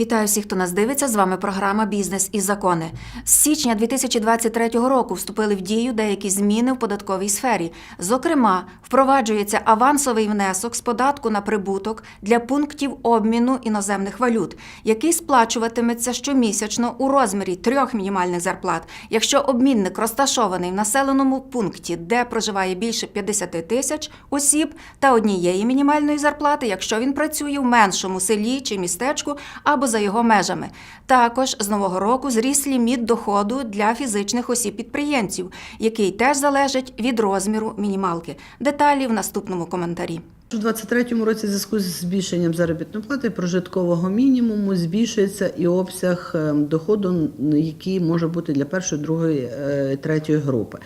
Вітаю всіх, хто нас дивиться. З вами програма Бізнес і закони. З січня 2023 року вступили в дію деякі зміни в податковій сфері. Зокрема, впроваджується авансовий внесок з податку на прибуток для пунктів обміну іноземних валют, який сплачуватиметься щомісячно у розмірі трьох мінімальних зарплат, якщо обмінник розташований в населеному пункті, де проживає більше 50 тисяч осіб, та однієї мінімальної зарплати, якщо він працює в меншому селі чи містечку або за його межами. Також з нового року зріс ліміт доходу для фізичних осіб-підприємців, який теж залежить від розміру мінімалки. Деталі в наступному коментарі. У 2023 році, в зв'язку з збільшенням заробітної плати прожиткового мінімуму збільшується і обсяг е, доходу, який може бути для першої, другої, е, третьої групи.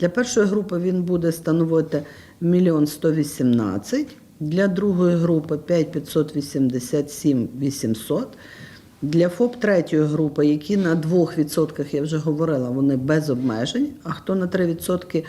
Для першої групи він буде становити 1 118 для другої групи 5587 800. Для ФОП третьої групи, які на 2%, я вже говорила, вони без обмежень, а хто на 3%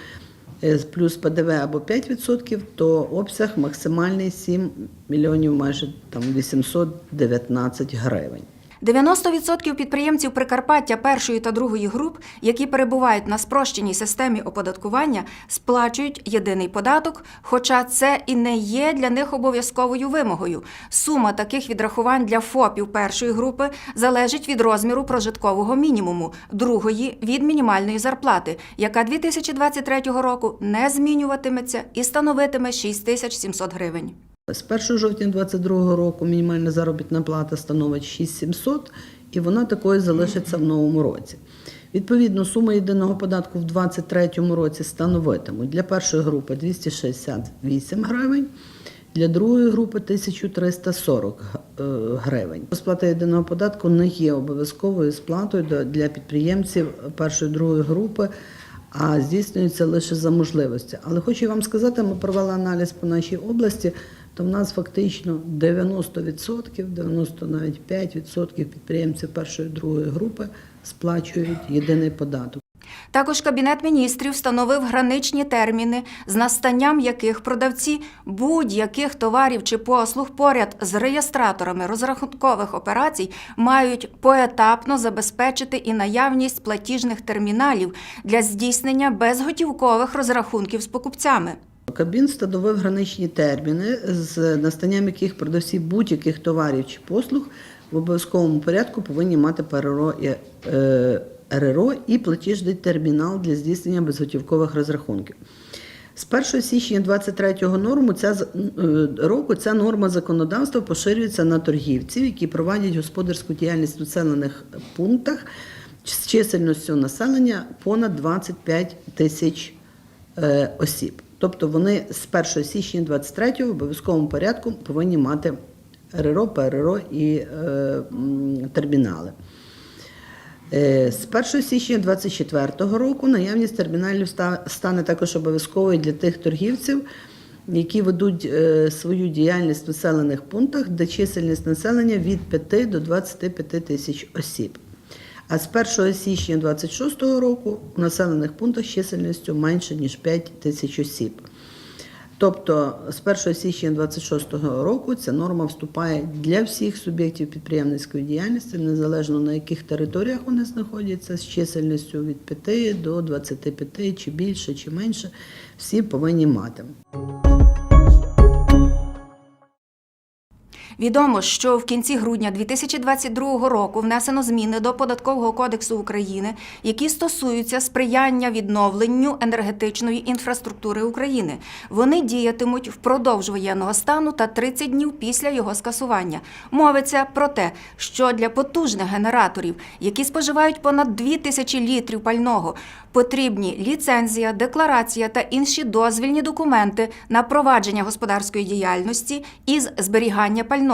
е, плюс ПДВ або 5%, то обсяг максимальний 7 мільйонів майже там 819 гривень. 90% підприємців Прикарпаття першої та другої груп, які перебувають на спрощеній системі оподаткування, сплачують єдиний податок, хоча це і не є для них обов'язковою вимогою. Сума таких відрахувань для ФОПів першої групи залежить від розміру прожиткового мінімуму, другої від мінімальної зарплати, яка 2023 року не змінюватиметься і становитиме 6700 гривень. З 1 жовтня 2022 року мінімальна заробітна плата становить 6700 і вона такою залишиться в новому році. Відповідно, сума єдиного податку в 2023 році становитимуть для першої групи 268 гривень, для другої групи 1340 е, гривень. Сплата єдиного податку не є обов'язковою сплатою для підприємців першої другої групи, а здійснюється лише за можливості. Але хочу вам сказати, ми провели аналіз по нашій області, то в нас фактично 90%, 90 навіть 5% підприємців першої другої групи сплачують єдиний податок. Також Кабінет міністрів встановив граничні терміни, з настанням яких продавці будь-яких товарів чи послуг поряд з реєстраторами розрахункових операцій мають поетапно забезпечити і наявність платіжних терміналів для здійснення безготівкових розрахунків з покупцями. Кабін встановив граничні терміни, з настанням яких продавці будь-яких товарів чи послуг в обов'язковому порядку повинні мати ПРО і е, РРО і платіжний термінал для здійснення безготівкових розрахунків. З 1 січня 2023 норму ця е, року ця норма законодавства поширюється на торгівців, які проводять господарську діяльність в населених пунктах з чисельністю населення понад 25 тисяч е, осіб. Тобто вони з 1 січня 23 в обов'язковому порядку повинні мати РРО, ПРРО і е, термінали. Е, З 1 січня 2024 року наявність терміналів стане також обов'язковою для тих торгівців, які ведуть е, свою діяльність в населених пунктах, де чисельність населення від 5 до 25 тисяч осіб. А з 1 січня 2026 року в населених пунктах з чисельністю менше ніж 5 тисяч осіб. Тобто з 1 січня 2026 року ця норма вступає для всіх суб'єктів підприємницької діяльності, незалежно на яких територіях вони знаходяться, з чисельністю від 5 до 25 чи більше, чи менше, всі повинні мати. Відомо, що в кінці грудня 2022 року внесено зміни до податкового кодексу України, які стосуються сприяння відновленню енергетичної інфраструктури України. Вони діятимуть впродовж воєнного стану та 30 днів після його скасування. Мовиться про те, що для потужних генераторів, які споживають понад 2 тисячі літрів пального, потрібні ліцензія, декларація та інші дозвільні документи на провадження господарської діяльності із зберігання пального.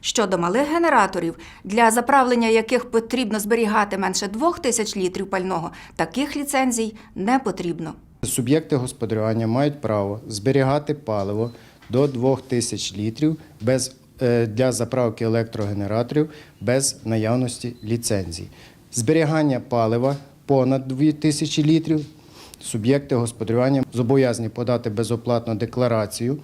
Щодо малих генераторів, для заправлення яких потрібно зберігати менше 2 тисяч літрів пального, таких ліцензій не потрібно. Суб'єкти господарювання мають право зберігати паливо до 2000 літрів без, е, для заправки електрогенераторів без наявності ліцензії. Зберігання палива понад 2000 літрів. Суб'єкти господарювання зобов'язані подати безоплатну декларацію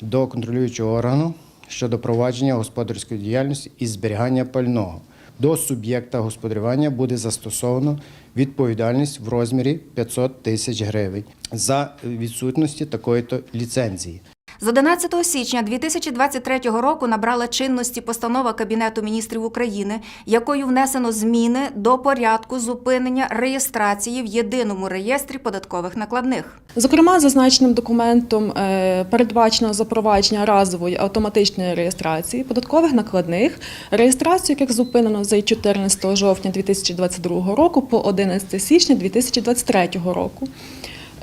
до контролюючого органу щодо провадження господарської діяльності і зберігання пального. До суб'єкта господарювання буде застосовано відповідальність в розмірі 500 тисяч гривень за відсутності такої-то ліцензії. З 11 січня 2023 року набрала чинності постанова Кабінету міністрів України, якою внесено зміни до порядку зупинення реєстрації в єдиному реєстрі податкових накладних. Зокрема, зазначеним документом е, передбачено запровадження разової автоматичної реєстрації податкових накладних, реєстрацію яких зупинено з 14 жовтня 2022 року по 11 січня 2023 року.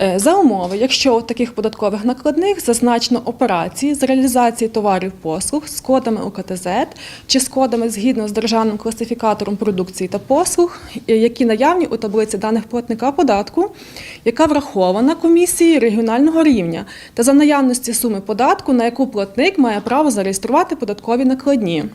Е, За умови, якщо у таких податкових накладних зазначено операції з реалізації товарів послуг з кодами УКТЗ чи з кодами згідно з державним класифікатором продукції та послуг, е, які наявні у таблиці даних платника податку, яка врахована комісією регіонального рівня, та за наявності суми податку, на яку платник має право зареєструвати податкові накладні.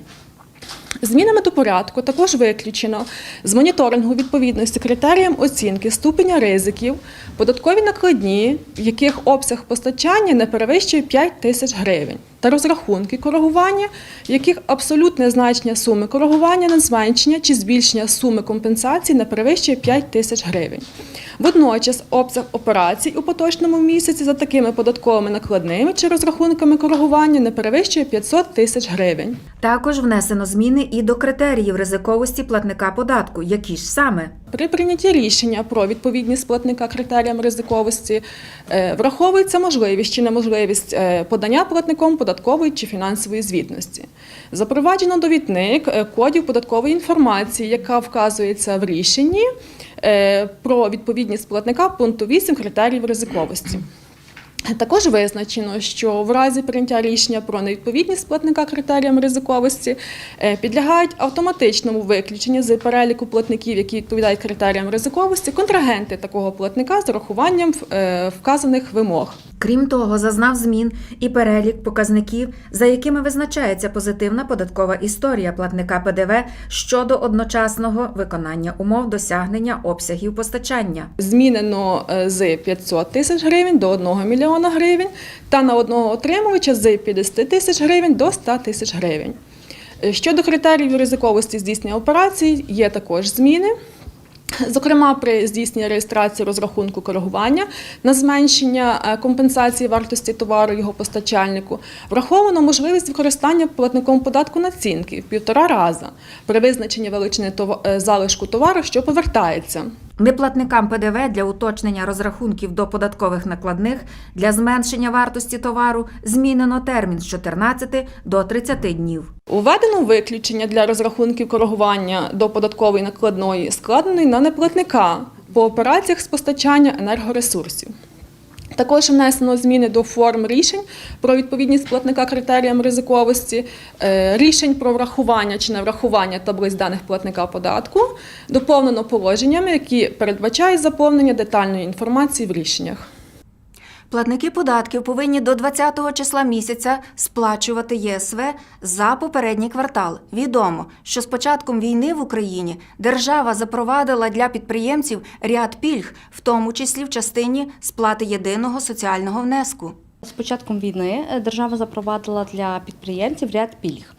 Змінами до порядку також виключено з моніторингу відповідності критеріям оцінки ступеня ризиків податкові накладні, в яких обсяг постачання не перевищує 5 тисяч гривень, та розрахунки коригування, в яких абсолютне значення суми коригування на зменшення чи збільшення суми компенсації не перевищує 5 тисяч гривень. Водночас обсяг операцій у поточному місяці за такими податковими накладними чи розрахунками коригування не перевищує 500 тисяч гривень. Також внесено зміни і до критеріїв ризиковості платника податку, які ж саме При прийнятті рішення про відповідність платника критеріям ризиковості е, враховується можливість чи неможливість е, подання платником податкової чи фінансової звітності. Запроваджено довідник е, кодів податкової інформації, яка вказується в рішенні про відповідність платника пункту 8 критеріїв ризиковості. Також визначено, що в разі прийняття рішення про невідповідність платника критеріям ризиковості е, підлягають автоматичному виключенню з переліку платників, які відповідають критеріям ризиковості, контрагенти такого платника з урахуванням е, вказаних вимог. Крім того, зазнав змін і перелік показників, за якими визначається позитивна податкова історія платника ПДВ щодо одночасного виконання умов досягнення обсягів постачання. Змінено е, з 500 тисяч гривень до 1 мільйона гривень та на одного отримувача з 50 тисяч гривень до 100 тисяч гривень. Е, Щодо критеріїв ризиковості здійснення операцій, є також зміни. Зокрема, при здійсненні реєстрації розрахунку коригування на зменшення е, компенсації вартості товару його постачальнику враховано можливість використання платником податку націнки в півтора раза при визначенні величини е, залишку товару, що повертається. Неплатникам ПДВ для уточнення розрахунків до податкових накладних для зменшення вартості товару змінено термін з 14 до 30 днів. Уведено виключення для розрахунків коригування до податкової накладної, складеної на неплатника по операціях з постачання енергоресурсів. Також внесено зміни до форм рішень про відповідність платника критеріям ризиковості, е, рішень про врахування чи неврахування таблиць даних платника податку, доповнено положеннями, які передбачають заповнення детальної інформації в рішеннях. Платники податків повинні до 20 числа місяця сплачувати ЄСВ за попередній квартал. Відомо, що з початком війни в Україні держава запровадила для підприємців ряд пільг, в тому числі в частині сплати єдиного соціального внеску. З початком війни е, держава запровадила для підприємців ряд пільг,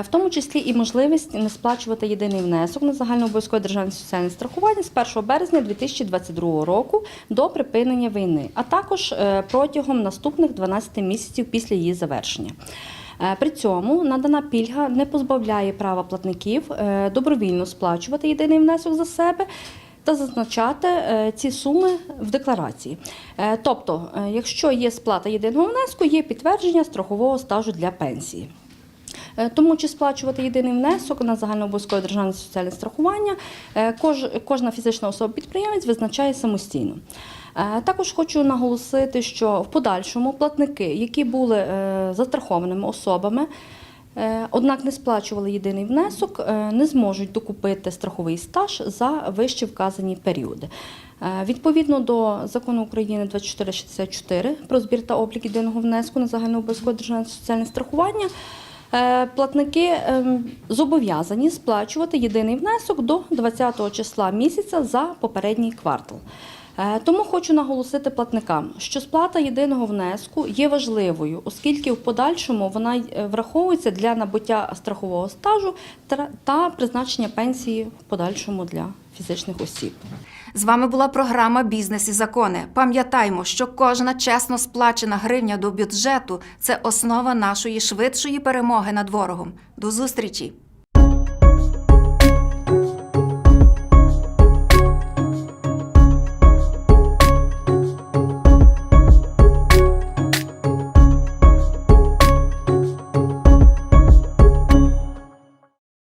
в тому числі і можливість не сплачувати єдиний внесок на загальнообов'язкове державне соціальне страхування з 1 березня 2022 року до припинення війни, а також е, протягом наступних 12 місяців після її завершення. Е, При цьому надана пільга не позбавляє права платників е, добровільно сплачувати єдиний внесок за себе та зазначати е, ці суми в декларації. Е, Тобто, е, якщо є сплата єдиного внеску, є підтвердження страхового стажу для пенсії. Е, Тому чи сплачувати єдиний внесок на загальнообов'язкове державне соціальне страхування е, кожна фізична особа-підприємець визначає самостійно. Е, Також хочу наголосити, що в подальшому платники, які були застрахованими особами, однак не сплачували єдиний внесок, не зможуть докупити страховий стаж за вище вказані періоди. Відповідно до закону України 2464 про збір та облік єдиного внеску на загальнообов'язкове державне соціальне страхування. Е, Платники ем, зобов'язані сплачувати єдиний внесок до 20 числа місяця за попередній квартал. Е, Тому хочу наголосити платникам, що сплата єдиного внеску є важливою, оскільки в подальшому вона е, враховується для набуття страхового стажу та- та призначення пенсії в подальшому для фізичних осіб. З вами була програма Бізнес і закони. Пам'ятаймо, що кожна чесно сплачена гривня до бюджету це основа нашої швидшої перемоги над ворогом. До зустрічі!